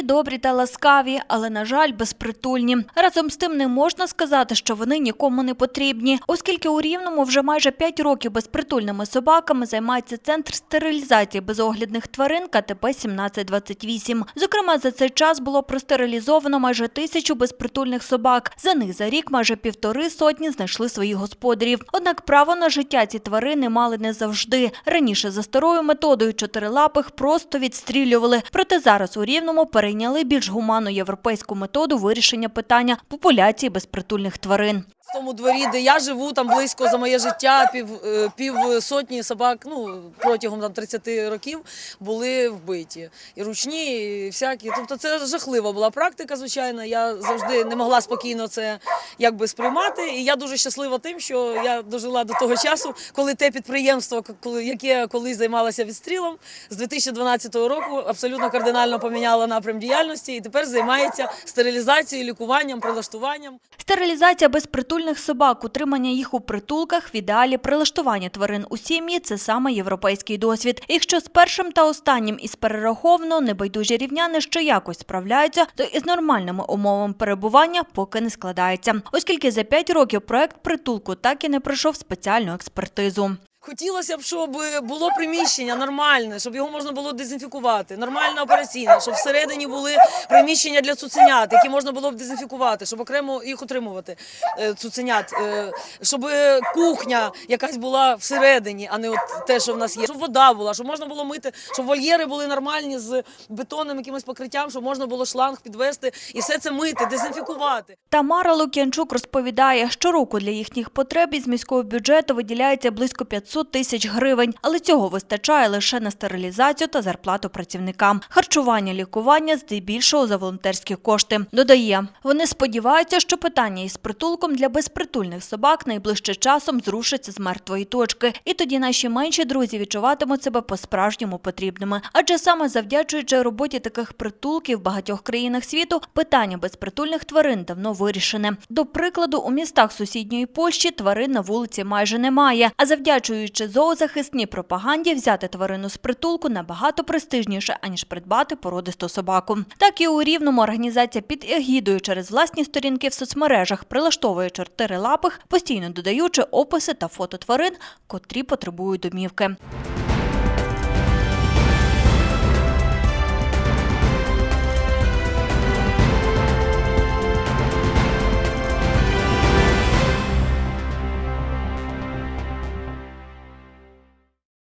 Усі добрі та ласкаві, але на жаль, безпритульні. Разом з тим не можна сказати, що вони нікому не потрібні, оскільки у Рівному вже майже 5 років безпритульними собаками займається центр стерилізації безоглядних тварин КТП 1728. Зокрема, за цей час було простерилізовано майже тисячу безпритульних собак. За них за рік майже півтори сотні знайшли своїх господарів. Однак право на життя ці тварини мали не завжди. Раніше за старою методою чотирилапих просто відстрілювали. Проте зараз у Рівному перейняли більш гуманну європейську методу вирішення питання популяції безпритульних тварин. Тому дворі, де я живу, там близько за моє життя пів, е, пів сотні собак, ну протягом там 30 років були вбиті. І ручні, і всякі. Тобто це жахлива була практика, звичайно. Я завжди не могла спокійно це якби сприймати. І я дуже щаслива тим, що я дожила до того часу, коли те підприємство, яке колись займалося відстрілом, з 2012 року абсолютно кардинально поміняло напрям діяльності і тепер займається стерилізацією, лікуванням, прилаштуванням. Стерилізація безпритульних собак, утримання їх у притулках, в ідеалі прилаштування тварин у сім'ї – це саме європейський досвід. Якщо з першим та останнім із перераховано небайдужі рівняни ще якось справляються, то із нормальними умовами перебування поки не складається. Оскільки за п'ять років проект притулку так і не пройшов спеціальну експертизу. Хотілося б, щоб було приміщення нормальне, щоб його можна було дезінфікувати, нормальна операційна, щоб всередині були приміщення для цуценят, які можна було б дезінфікувати, щоб окремо їх утримувати е, цуценят, е, щоб кухня якась була всередині, а не от те, що в нас є. Щоб вода була, щоб можна було мити, щоб вольєри були нормальні з бетонним якимось покриттям, щоб можна було шланг підвести і все це мити, дезінфікувати. Тамара Лук'янчук розповідає, щороку для їхніх потреб із міського бюджету виділяється близько 500 тисяч гривень, але цього вистачає лише на стерилізацію та зарплату працівникам. Харчування, лікування здебільшого за волонтерські кошти. Додає, вони сподіваються, що питання із притулком для безпритульних собак найближчим часом зрушиться з мертвої точки, і тоді наші менші друзі відчуватимуть себе по-справжньому потрібними. Адже саме завдячуючи роботі таких притулків в багатьох країнах світу, питання безпритульних тварин давно вирішене. До прикладу, у містах сусідньої Польщі тварин на вулиці майже немає. А завдячуючи зоозахисній пропаганді, взяти тварину з притулку набагато престижніше, аніж придбати породисту собаку. Так і у Рівному організація під егідою через власні сторінки в соцмережах прилаштовує чортири лапих, постійно додаючи описи та фото тварин, котрі потребують домівки.